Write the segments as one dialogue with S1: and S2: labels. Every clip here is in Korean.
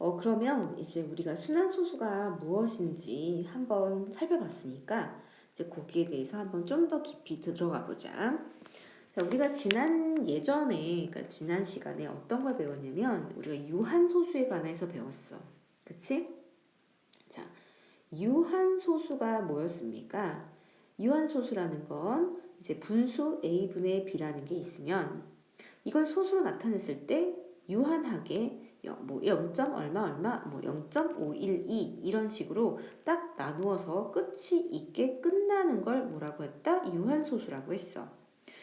S1: 어, 그러면 이제 우리가 순환소수가 무엇인지 한번 살펴봤으니까 이제 거기에 대해서 한번 좀 더 깊이 들어가 보자. 자, 우리가 지난 예전에, 그러니까 지난 시간에 어떤 걸 배웠냐면 우리가 유한소수에 관해서 배웠어. 그치? 자, 유한소수가 뭐였습니까? 유한소수라는 건 이제 분수 a분의 b라는 게 있으면 이걸 소수로 나타냈을 때 유한하게 영- 뭐 0. 얼마 얼마 뭐 0.512 이런 식으로 딱 나누어서 끝이 있게 끝나는 걸 뭐라고 했다? 유한소수라고 했어.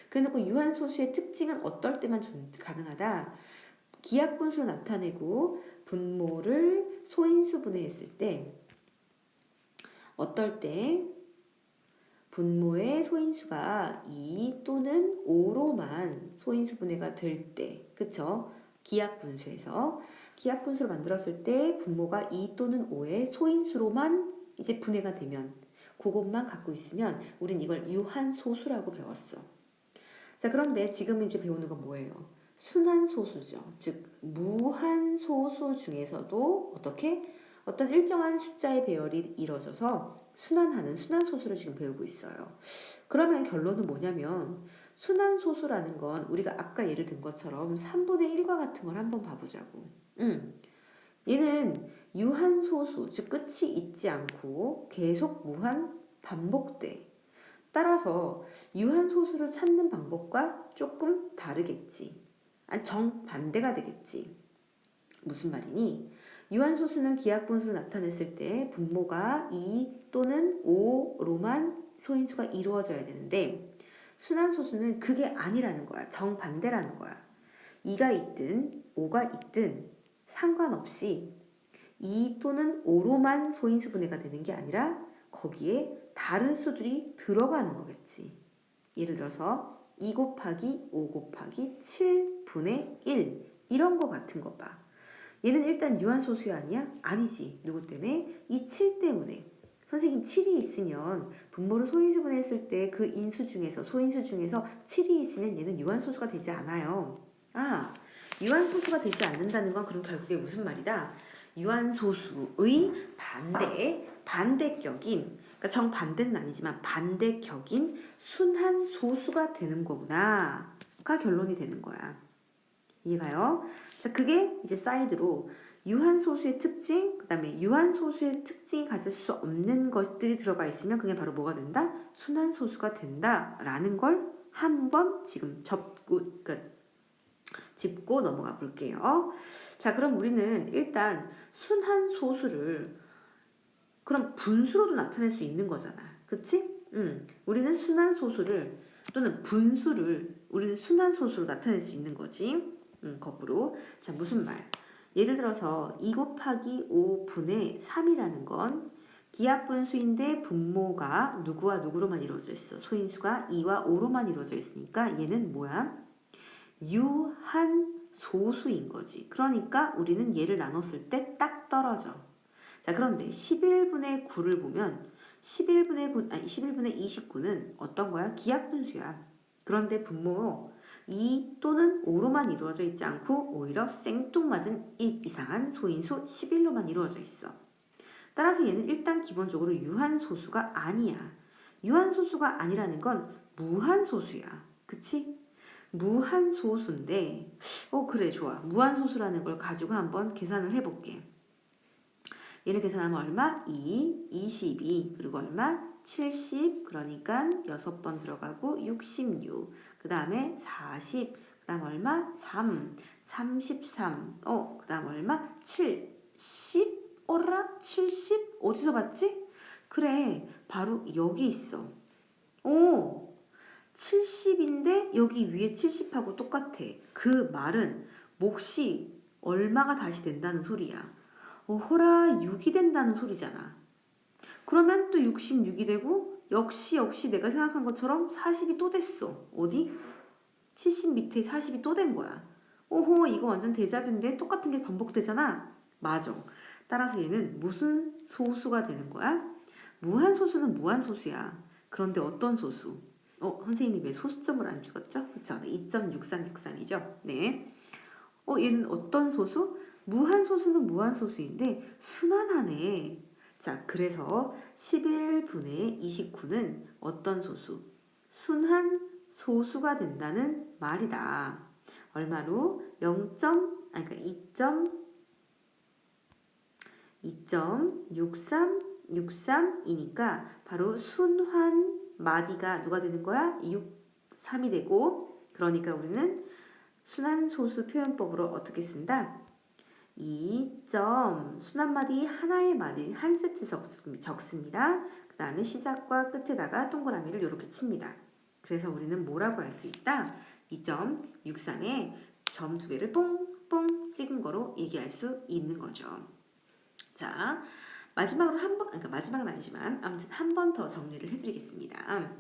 S1: 그래놓고 유한소수의 특징은 어떨 때만 존- 가능하다? 기하분수로 나타내고 분모를 소인수분해 했을 때 어떨 때 분모의 소인수가 2 또는 5로만 소인수분해가 될 때, 그쵸? 기하분수에서 기하분수로 만들었을 때 분모가 2 또는 5의 소인수로만 이제 분해가 되면 그것만 갖고 있으면 우린 이걸 유한소수라고 배웠어. 자, 그런데 지금 이제 배우는 건 뭐예요? 순환소수죠. 즉 무한소수 중에서도 어떻게 어떤 일정한 숫자의 배열이 이루어져서 순환하는 순환소수를 지금 배우고 있어요. 그러면 결론은 뭐냐면 순환소수라는 건 우리가 아까 예를 든 것처럼 3분의 1과 같은 걸 한번 봐보자고. 음. 얘는 유한소수, 즉 끝이 있지 않고 계속 무한 반복돼. 따라서 유한소수를 찾는 방법과 조금 다르겠지. 아니, 정반대가 되겠지. 무슨 말이니? 유한소수는 기하분수로 나타냈을 때 분모가 2 또는 5로만 소인수가 이루어져야 되는데 순환소수는 그게 아니라는 거야. 정반대라는 거야. 2가 있든 5가 있든 상관없이 2 또는 5로만 소인수 분해가 되는 게 아니라 거기에 다른 수들이 들어가는 거겠지. 예를 들어서 2 곱하기 5 곱하기 7분의 1 이런 거 같은 거 봐. 얘는 일단 유한소수 아니야? 아니지. 누구 때문에? 이 7 때문에. 선생님 7이 있으면 분모를 소인수분해 했을 때 그 인수 중에서 소인수 중에서 7이 있으면 얘는 유한소수가 되지 않아요. 아, 유한소수가 되지 않는다는 건 그럼 결국에 무슨 말이다? 유한소수의 반대, 반대격인 그러니까 정반대는 아니지만 반대격인 순한 소수가 되는 거구나가 결론이 되는 거야. 이해가요? 자, 그게 이제 사이드로 유한소수의 특징, 그 다음에 유한소수의 특징이 가질 수 없는 것들이 들어가 있으면 그게 바로 뭐가 된다? 순환소수가 된다 라는 걸 한 번 지금 접고, 그러니까 짚고 넘어가 볼게요. 자, 그럼 우리는 일단 순환소수를 그럼 분수로도 나타낼 수 있는 거잖아. 그치? 음, 우리는 순환소수를 또는 분수를 우리는 순환소수로 나타낼 수 있는 거지. 음, 거꾸로. 자, 무슨 말? 예를 들어서 2 곱하기 5분의 3이라는 건 기하분수인데 분모가 누구와 누구로만 이루어져 있어. 소인수가 2와 5로만 이루어져 있으니까 얘는 뭐야? 유한 소수인 거지. 그러니까 우리는 얘를 나눴을 때 딱 떨어져. 자, 그런데 11분의 9를 보면 11분의 9, 아니 11분의 29는 어떤 거야? 기하분수야. 그런데 분모 2 또는 5로만 이루어져 있지 않고 오히려 생뚱맞은 1 이상한 소인수 11로만 이루어져 있어. 따라서 얘는 일단 기본적으로 유한소수가 아니야. 유한소수가 아니라는 건 무한소수야. 그치? 무한소수인데, 어, 그래, 좋아. 무한소수라는 걸 가지고 한번 계산을 해볼게. 얘를 계산하면 얼마? 2, 22, 그리고 얼마? 70, 그러니까 6번 들어가고 66, 그 다음에 40, 그 다음 얼마? 3, 33, 어, 그 다음 얼마? 70, 어라? 70? 어디서 봤지? 그래, 바로 여기 있어. 오, 70인데 여기 위에 70하고 똑같아. 그 말은 몫이 얼마가 다시 된다는 소리야. 어, 허라 6이 된다는 소리잖아. 그러면 또 66이 되고 역시 역시 내가 생각한 것처럼 40이 또 됐어. 어디? 70 밑에 40이 또 된 거야. 오호 이거 완전 대자뷰인데 똑같은 게 반복되잖아. 맞아. 따라서 얘는 무슨 소수가 되는 거야? 무한 소수는 무한 소수야. 그런데 어떤 소수? 어, 선생님이 왜 소수점을 안 찍었죠? 그쵸? 2.6363이죠? 네. 어, 얘는 어떤 소수? 무한 소수는 무한 소수인데 순환하네. 자, 그래서 11분의 29는 어떤 소수? 순한 소수가 된다는 말이다. 얼마로? 0. 아니 그러니까 2. 2.6363이니까 바로 순환 마디가 누가 되는 거야? 6, 3이 되고 그러니까 우리는 순환 소수 표현법으로 어떻게 쓴다? 2점 순환마디 하나의 마디 한 세트 적습니다. 그 다음에 시작과 끝에다가 동그라미를 이렇게 칩니다. 그래서 우리는 뭐라고 할 수 있다? 2.63에 점 두 개를 뽕뽕 찍은 거로 얘기할 수 있는 거죠. 자, 마지막으로 한 번, 그러니까 마지막은 아니지만 아무튼 한 번 더 정리를 해드리겠습니다.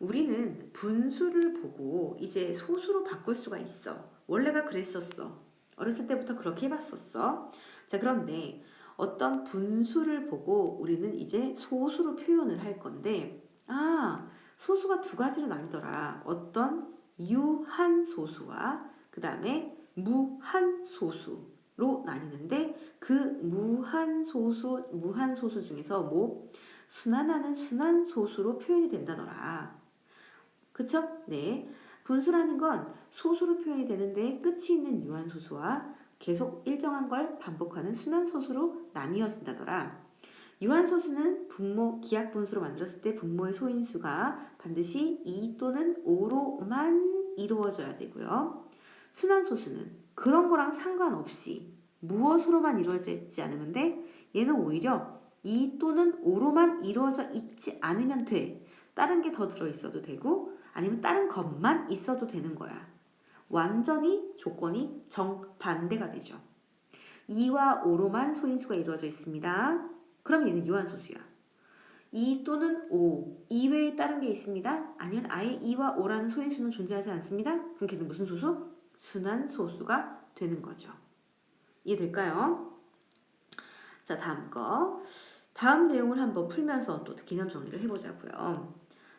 S1: 우리는 분수를 보고 이제 소수로 바꿀 수가 있어. 원래가 그랬었어. 어렸을 때부터 그렇게 해봤었어. 자, 그런데 어떤 분수를 보고 우리는 이제 소수로 표현을 할 건데, 아, 소수가 두 가지로 나뉘더라. 어떤 유한 소수와 그 다음에 무한 소수로 나뉘는데 그 무한 소수 무한 소수 중에서 뭐 순환하는 순환 소수로 표현이 된다더라. 그쵸? 네. 분수라는 건 소수로 표현이 되는데 끝이 있는 유한 소수와 계속 일정한 걸 반복하는 순환 소수로 나뉘어진다더라. 유한 소수는 분모 기약 분수로 만들었을 때 분모의 소인수가 반드시 2 또는 5로만 이루어져야 되고요. 순환 소수는 그런 거랑 상관없이 무엇으로만 이루어져 있지 않으면 돼? 얘는 오히려 2 또는 5로만 이루어져 있지 않으면 돼. 다른 게 더 들어 있어도 되고 아니면 다른 것만 있어도 되는 거야. 완전히 조건이 정반대가 되죠. 2와 5로만 소인수가 이루어져 있습니다. 그럼 얘는 유한소수야. 2 또는 5 이외에 다른 게 있습니다. 아니면 아예 2와 5라는 소인수는 존재하지 않습니다. 그럼 걔는 무슨 소수? 순환소수가 되는 거죠. 이해될까요? 자 다음 거 다음 내용을 한번 풀면서 또 개념 정리를 해보자고요.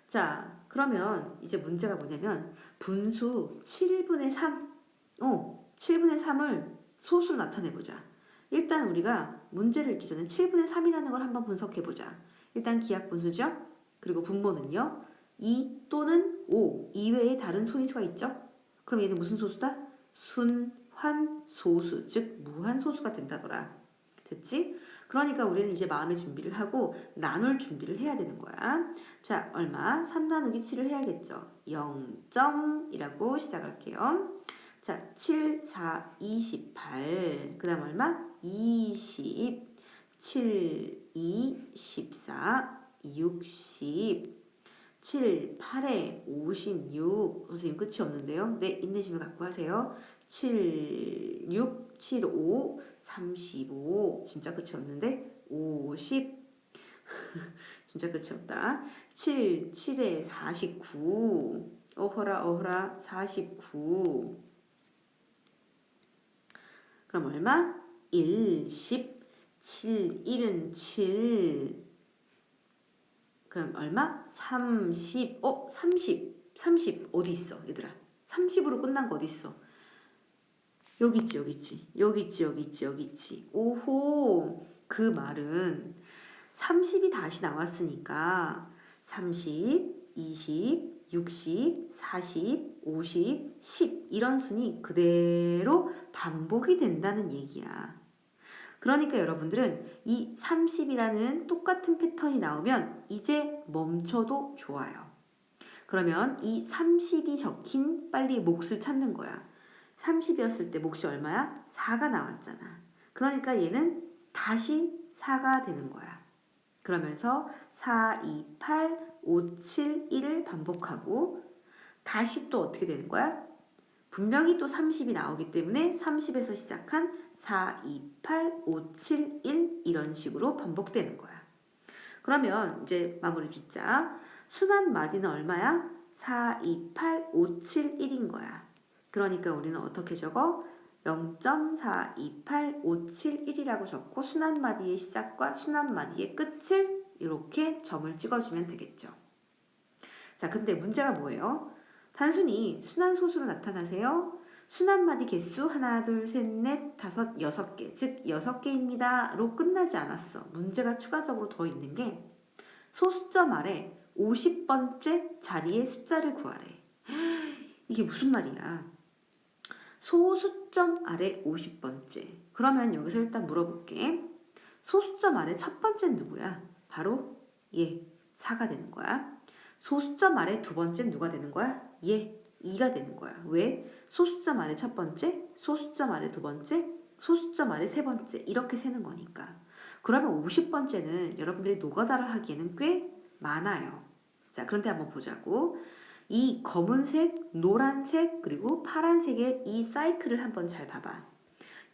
S1: 자 그러면 이제 문제가 뭐냐면 분수 7분의 3 어, 7분의 3을 소수로 나타내보자. 일단 우리가 문제를 읽기 전에 7분의 3이라는 걸 한번 분석해보자. 일단 기약 분수죠. 그리고 분모는요. 2 또는 5 이외에 다른 소인수가 있죠. 그럼 얘는 무슨 소수다? 순환 소수, 즉 무한 소수가 된다더라. 됐지? 그러니까 우리는 이제 마음의 준비를 하고 나눌 준비를 해야 되는 거야. 자, 얼마? 3 나누기 7을 해야겠죠. 0점이라고 시작할게요. 자, 7, 4, 28. 그 다음 얼마? 20. 7, 2, 14. 60. 7, 8에 56. 선생님 끝이 없는데요. 네, 인내심을 갖고 하세요. 7, 6, 7, 5, 35. 진짜 끝이 없는데? 50. 진짜 끝이 없다. 7, 7에 49. 어허라, 어허라, 49. 그럼 얼마? 1, 10, 7, 1은 7. 그럼 얼마? 30. 어, 30. 30 어디 있어, 얘들아? 30으로 끝난 거 어디 있어? 여기 있지, 여기 있지. 여기 있지, 여기 있지, 여기 있지. 오호. 그 말은 30이 다시 나왔으니까 30, 20, 60, 40, 50, 10 이런 순이 그대로 반복이 된다는 얘기야. 그러니까 여러분들은 이 30이라는 똑같은 패턴이 나오면 이제 멈춰도 좋아요. 그러면 이 30이 적힌 빨리 몫을 찾는 거야. 30이었을 때 몫이 얼마야? 4가 나왔잖아. 그러니까 얘는 다시 4가 되는 거야. 그러면서 4, 2, 8, 5, 7, 1을 반복하고 다시 또 어떻게 되는 거야? 분명히 또 30이 나오기 때문에 30에서 시작한 4, 2, 8, 5, 7, 1 이런 식으로 반복되는 거야. 그러면 이제 마무리 짓자. 순환 마디는 얼마야? 4, 2, 8, 5, 7, 1인 거야. 그러니까 우리는 어떻게 적어? 0.428571이라고 적고 순환마디의 시작과 순환마디의 끝을 이렇게 점을 찍어주면 되겠죠. 자, 근데 문제가 뭐예요? 단순히 순환소수로 나타나세요? 순한 마디 개수 하나, 둘, 셋, 넷, 다섯, 여섯 개. 즉 여섯 개입니다로 끝나지 않았어. 문제가 추가적으로 더 있는 게 소수점 아래 50번째 자리의 숫자를 구하래. 이게 무슨 말이야? 소수점 아래 50번째. 그러면 여기서 일단 물어볼게. 소수점 아래 첫 번째는 누구야? 바로 얘 4가 되는 거야. 소수점 아래 두 번째는 누가 되는 거야? 얘 2가 되는 거야. 왜? 소수점 아래 첫 번째, 소수점 아래 두 번째, 소수점 아래 세 번째 이렇게 세는 거니까. 그러면 50번째는 여러분들이 노가다를 하기에는 꽤 많아요. 자, 그런데 한번 보자고. 이 검은색, 노란색, 그리고 파란색의 이 사이클을 한번 잘 봐봐.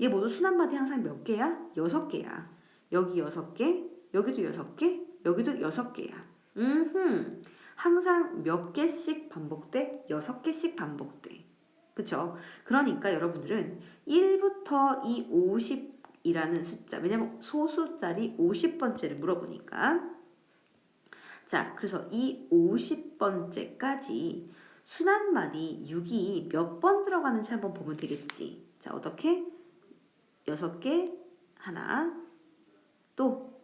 S1: 얘 모두 순한마디 항상 몇 개야? 여섯 개야. 여기 여섯 개, 여기도 여섯 개, 여기도 여섯 개야. 음, 항상 몇 개씩 반복돼? 여섯 개씩 반복돼. 그쵸? 그러니까 여러분들은 1부터 이 50이라는 숫자, 왜냐면 소수자리 50번째를 물어보니까. 자, 그래서 이 50번째까지 순한마디 6이 몇 번 들어가는지 한번 보면 되겠지. 자, 어떻게? 여섯 개 하나, 또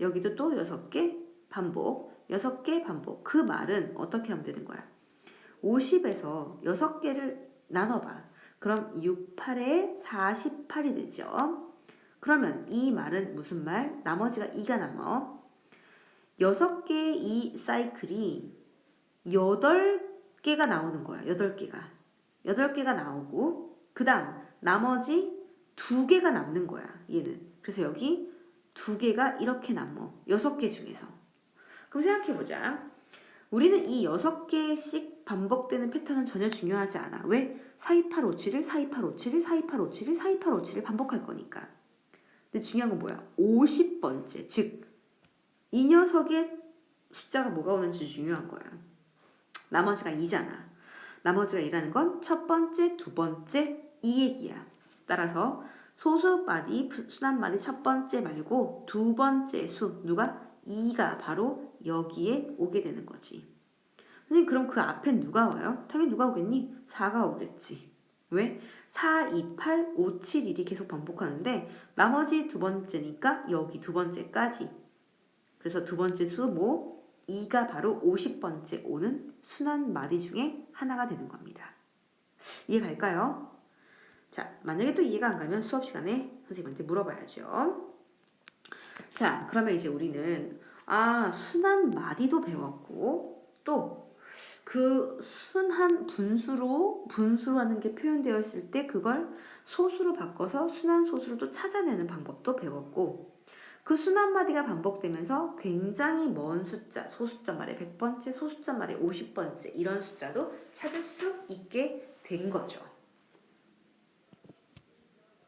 S1: 여기도 또 여섯 개 반복, 여섯 개 반복. 그 말은 어떻게 하면 되는 거야? 50에서 여섯 개를 나눠봐. 그럼 6, 8에 48이 되죠. 그러면 이 말은 무슨 말? 나머지가 2가 남어. 여섯 개의 이 사이클이 개가 나오는 거야. 여덟 개가. 여덟 개가 나오고 그 다음 나머지 두 개가 남는 거야. 얘는. 그래서 여기 두 개가 이렇게 남어. 여섯 개 중에서. 그럼 생각해보자. 우리는 이 여섯 개씩 반복되는 패턴은 전혀 중요하지 않아. 왜? 42857을 42857을 42857을 42857을 반복할 거니까. 근데 중요한 건 뭐야? 50번째. 즉, 이 녀석의 숫자가 뭐가 오는지 중요한 거야. 나머지가 2잖아. 나머지가 2라는 건 첫 번째, 두 번째 이 얘기야. 따라서 소수 마디, 순한 마디 첫 번째 말고 두 번째 수 누가 2가 바로 여기에 오게 되는 거지. 선생님 그럼 그 앞엔 누가 와요? 당연히 누가 오겠니? 4가 오겠지. 왜? 4, 2, 8, 5, 7, 1이 계속 반복하는데 나머지 두 번째니까 여기 두 번째까지. 그래서 두 번째 수 뭐? 2가 바로 50번째 오는 순한 마디 중에 하나가 되는 겁니다. 이해 갈까요? 자, 만약에 또 이해가 안 가면 수업 시간에 선생님한테 물어봐야죠. 자, 그러면 이제 우리는 아, 순한 마디도 배웠고 또 그 순한 분수로 하는 게 표현되어 있을 때 그걸 소수로 바꿔서 순한 소수를 또 찾아내는 방법도 배웠고 그 순한 마디가 반복되면서 굉장히 먼 숫자, 소수점 말에 100번째, 소수점 말에 50번째 이런 숫자도 찾을 수 있게 된 거죠.